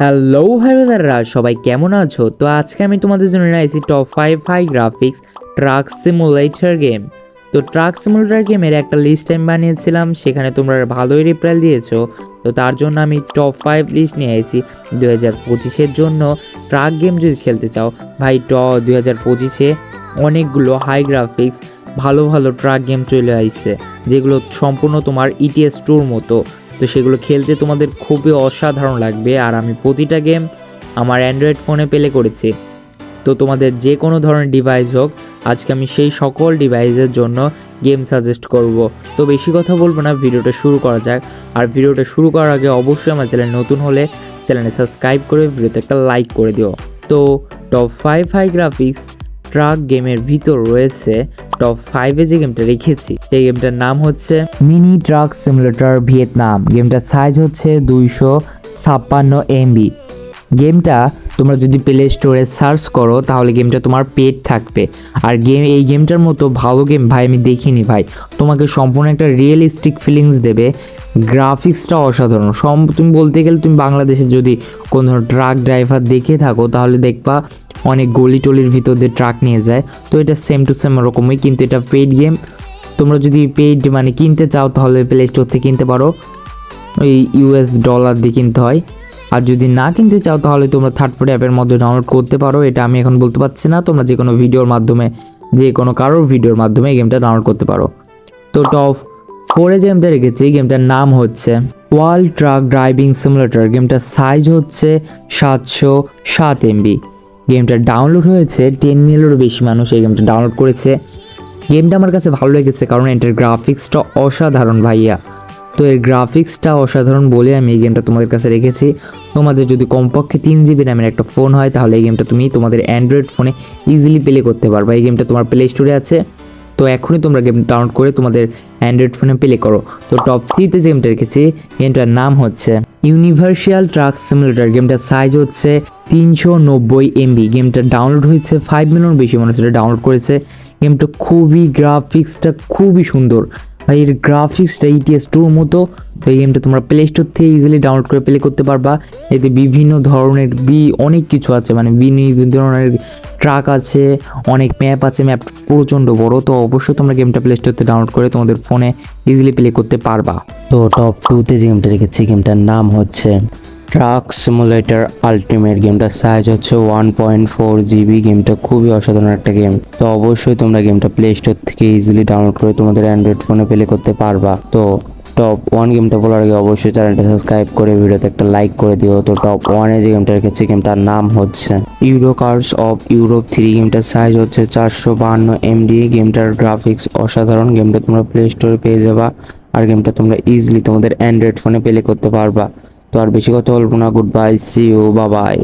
Hello ভাই ব্রাদাররা সবাই কেমন আছো? তো আজকে আমি তোমাদের জন্য নিয়ে আসি top five high graphics truck simulator game তো ট্রাক সিমুলেটার গেমের একটা লিস্ট আমি বানিয়েছিলাম, সেখানে তোমরা ভালোই রিপ্লাই দিয়েছ। তো তার জন্য আমি টপ ফাইভ লিস্ট নিয়ে আসি দু হাজার পঁচিশের জন্য ট্রাক গেম যদি খেলতে চাও, ভাই ট দু হাজার পঁচিশে অনেকগুলো হাই গ্রাফিক্স ভালো ভালো ট্রাক গেম চলে আসছে, যেগুলো সম্পূর্ণ তোমার E ইটিএস টুর মতো। তো সেগুলো খেলতে তোমাদের খুবই অসাধারণ লাগবে। আর আমি প্রতিটা গেম আমার অ্যান্ড্রয়েড ফোনে প্লে করেছি। তো তোমাদের যে কোনো ধরনের ডিভাইস হোক, আজকে আমি সেই সকল ডিভাইসের জন্য গেম সাজেস্ট করব। তো বেশি কথা বলব না, ভিডিওটা শুরু করা যাক। আর ভিডিওটা শুরু করার আগে অবশ্যই আমার চ্যানেল নতুন হলে চ্যানেলে সাবস্ক্রাইব করে ভিডিওতে একটা লাইক করে দিও। তো top five high graphics truck গেমের ভিতর রয়েছে টপ ফাইভে যে গেমটা রেখেছি। সেই গেমটার নাম হচ্ছে মিনি ট্রাক সিমুলেটর ভিয়েতনাম গেমটার সাইজ হচ্ছে দুইশো ছাপ্পান্ন এমবি গেমটা তোমরা যদি প্লে স্টোরে সার্চ করো, তাহলে গেমটা তোমার পেড থাকবে। আর গেম, এই গেমটার মতো ভালো গেম ভাই আমি দেখিনি ভাই। তোমাকে সম্পূর্ণ একটা রিয়েলিস্টিক ফিলিংস দেবে গ্রাফিক্সটা অসাধারণ। সম, তুমি বলতে গেলে তুমি বাংলাদেশে যদি কোনো ট্রাক ড্রাইভার দেখে থাকো, তাহলে দেখবা অনেক গলি টলির ভিতর দিয়ে ট্রাক নিয়ে যায়। তো এটা সেম টু সেম ওরকমই, কিন্তু এটা পেড গেম তোমরা যদি পেড মানে কিনতে চাও, তাহলে প্লে স্টোর থেকে কিনতে পারো। ওই ইউএস ডলার দিয়ে কিনতে হয়। আর যদি না কিনতে চাও, তাহলে তোমরা থার্ড পার্টি অ্যাপের মধ্যে ডাউনলোড করতে পারো। এটা আমি এখন বলতে পারছি না, তোমরা যে কোনো ভিডিওর মাধ্যমে, যে কোনো কারোর ভিডিওর মাধ্যমে এই গেমটা ডাউনলোড করতে পারো। তো টপ যে গেমটা রেখেছি গেমটার নাম হচ্ছে ওয়ার্ল্ড ট্রাক ড্রাইভিং সিমুলেটর। গেমটার সাইজ হচ্ছে সাতশো সাত এমবি। গেমটা ডাউনলোড হয়েছে, টেন মিলিয়নেরও বেশি মানুষ এই গেমটা ডাউনলোড করেছে। গেমটা আমার কাছে ভালো লেগেছে কারণ এটার গ্রাফিক্সটা অসাধারণ ভাইয়া। তো এর গ্রাফিক্সটা অসাধারণ বলে আমি এই গেমটা তোমাদের কাছে রেখেছি। তোমাদের যদি কমপক্ষে তিন জিবি র্যামের একটা ফোন হয়, তাহলে এই গেমটা তুমি তোমাদের অ্যান্ড্রয়েড ফোনে ইজিলি প্লে করতে পারবে। এই গেমটা তোমার প্লে স্টোরে আছে। তো এখনই তোমরা গেম ডাউনলোড করে তোমাদের অ্যান্ড্রয়েড ফোনে প্লে করো। তো টপ থ্রিতে যে গেমটা রেখেছি গেমটার নাম হচ্ছে ইউনিভার্সিয়াল ট্রাক সিমুলেটার গেমটার সাইজ হচ্ছে তিনশো নব্বই এমবি গেমটা ডাউনলোড হয়েছে ফাইভ মিলিয়ন বেশি মানুষ এটা ডাউনলোড করেছে গেমটা খুবই গ্রাফিক্সটা খুবই সুন্দর। ভাই, এর গ্রাফিক্সটা ইটিএস টুর মতো। তো এই গেমটা তোমরা প্লে স্টোর থেকে ইজিলি ডাউনলোড করে প্লে করতে পারবা। এতে বিভিন্ন ধরনের বি অনেক কিছু আছে। মানে বিভিন্ন ধরনের ট্রাক আছে, অনেক ম্যাপ আছে। ম্যাপ প্রচণ্ড বড়। তো অবশ্যই তোমরা গেমটা প্লে স্টোর থেকে ডাউনলোড করে তোমাদের ফোনে ইজিলি প্লে করতে পারবা। তো টপ টুতে যে গেমটা রেখেছি গেমটার নাম হচ্ছে ট্রাক সিমুলেটর আলটিমেট গেমটার সাইজ হচ্ছে ওয়ান পয়েন্ট ফোর জিবি গেমটা খুবই অসাধারণ একটা গেম তো অবশ্যই তোমরা গেমটা প্লে স্টোর থেকে ইজিলি ডাউনলোড করে তোমাদের অ্যান্ড্রয়েড ফোনে প্লে করতে পারবা। তো টপ ওয়ান গেমটা বলার আগে অবশ্যই চ্যানেলটা সাবস্ক্রাইব করে, ভিডিওতে একটা লাইক করে দিও। তো টপ ওয়ানে যে গেমটা রেখেছি গেমটার নাম হচ্ছে euro cars of Europe three গেমটার সাইজ হচ্ছে চারশো বাহান্ন এমডি গেমটার গ্রাফিক্স অসাধারণ। গেমটা তোমরা প্লে স্টোরে পেয়ে যাবা। আর গেমটা তোমরা ইজিলি তোমাদের অ্যান্ড্রয়েড ফোনে প্লে করতে পারবা। তো আর বেশি কথা বলব না। গুড বাই সি ইউ বাবাই